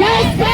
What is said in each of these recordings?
రద్దు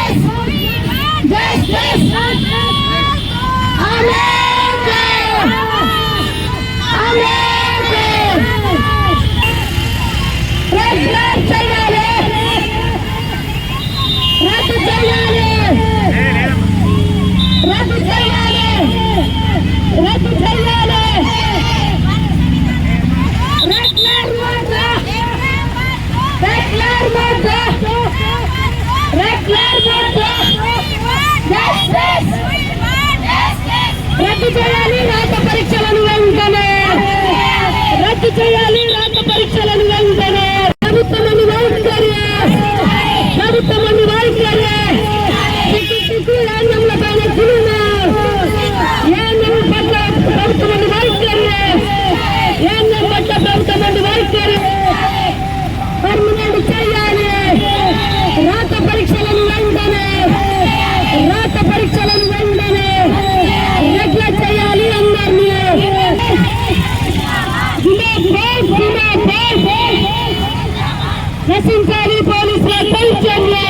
నశించాలి పోలీసుల పెన్షన్లు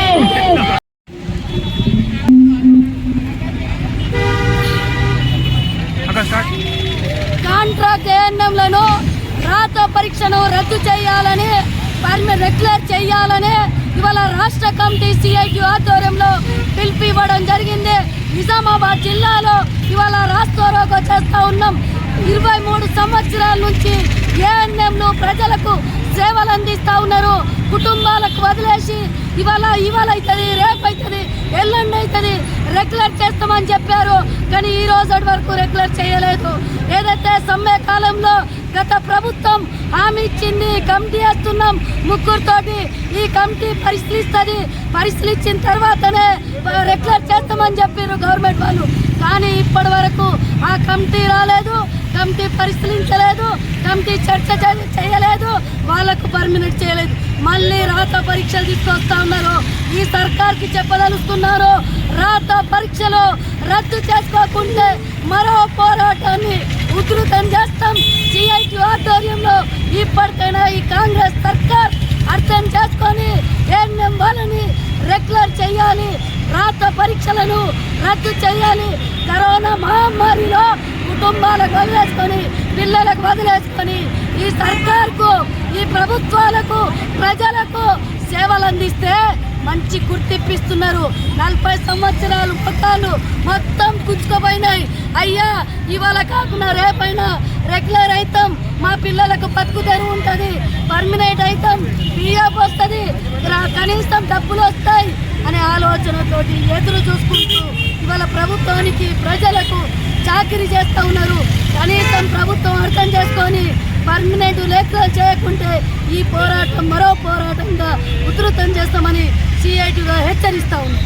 కాంట్రాక్ట్ ఏఎన్ఎంలను రాత పరీక్షను రద్దు చేయాలని వారిని రెగ్యులర్ చేయాలని ఇవాళ రాష్ట్ర కమిటీ సిఐటి ఆధ్వర్యంలో పిలుపు ఇవ్వడం జరిగింది. నిజామాబాద్ జిల్లాలో ఇవాళ రాస్తోరోగో చేస్తూ ఉన్నాం. ఇరవై మూడు సంవత్సరాల నుంచి ఏఎన్ఎంలు ప్రజలకు సేవలు అందిస్తూ ఉన్నారు. కుటుంబాలకు వదిలేసి ఇవాళ ఇవాళ అవుతుంది రేపు అవుతుంది ఎల్లుండి అవుతుంది రెగ్యులర్ చేస్తామని చెప్పారు. కానీ ఈ రోజు వరకు రెగ్యులర్ చేయలేదు. ఏదైతే సమ్మె కాలంలో గత ప్రభుత్వం హామీ ఇచ్చింది కమిటీ వేస్తున్నాం ముగ్గురుతోటి ఈ కమిటీ పరిశీలిస్తుంది. పరిశీలించిన తర్వాతనే రెగ్యులర్ చేస్తామని చెప్పారు గవర్నమెంట్ వాళ్ళు. కానీ ఇప్పటి వరకు ఆ కమిటీ రాలేదు కమిటీ పరిశీలించలేదు కమిటీ చర్చ చేయలేదు వాళ్ళకు పర్మినెంట్ చేయలేదు. రాత పరీక్షలు తీసుకొస్తా ఉన్నారు. ఈ సర్కార్కి చెప్పదలుస్తున్నారు రాత పరీక్షలు రద్దు చేసుకోకుంటే మరో పోరాటాన్ని ఉధృతం చేస్తాం. సిఐటి ఆధ్వర్యంలో ఇప్పటికైనా ఈ కాంగ్రెస్ సర్కార్ అర్థం చేసుకొని ఎన్ఎం వాళ్ళని రెగ్యులర్ చేయాలి రాత పరీక్షలను రద్దు చేయాలి. కరోనా మహమ్మారిలో కుటుంబాలకు వదిలేసుకొని పిల్లలకు వదిలేసుకొని ఈ సర్కార్కు ఈ ప్రభుత్వాలకు ప్రజలకు సేవలు అందిస్తే మంచి గుర్తిప్పిస్తున్నారు. నలభై సంవత్సరాలు పట్టాలు మొత్తం కుంచుకుపోయినాయి అయ్యా ఇవాళ కాకుండా రేపైనా రెగ్యులర్ అవుతాం. మా పిల్లలకు బతుకు తెరువు ఉంటుంది. పర్మనెంట్ అవుతాం. పిఎఫ్ వస్తుంది. కనీసం డబ్బులు వస్తాయి అనే ఆలోచనతోటి ఎదురు చూసుకుంటూ ఇవాళ ప్రభుత్వానికి ప్రజలకు చాకరీ చేస్తూ ఉన్నారు. కనీసం ప్రభుత్వం అర్థం చేసుకొని పర్మనెంట్ లేఖలు చేయకుంటే ఈ పోరాటం మరో పోరాటంగా ఉధృతం చేస్తామని సిఐటిగా హెచ్చరిస్తా ఉన్నాం.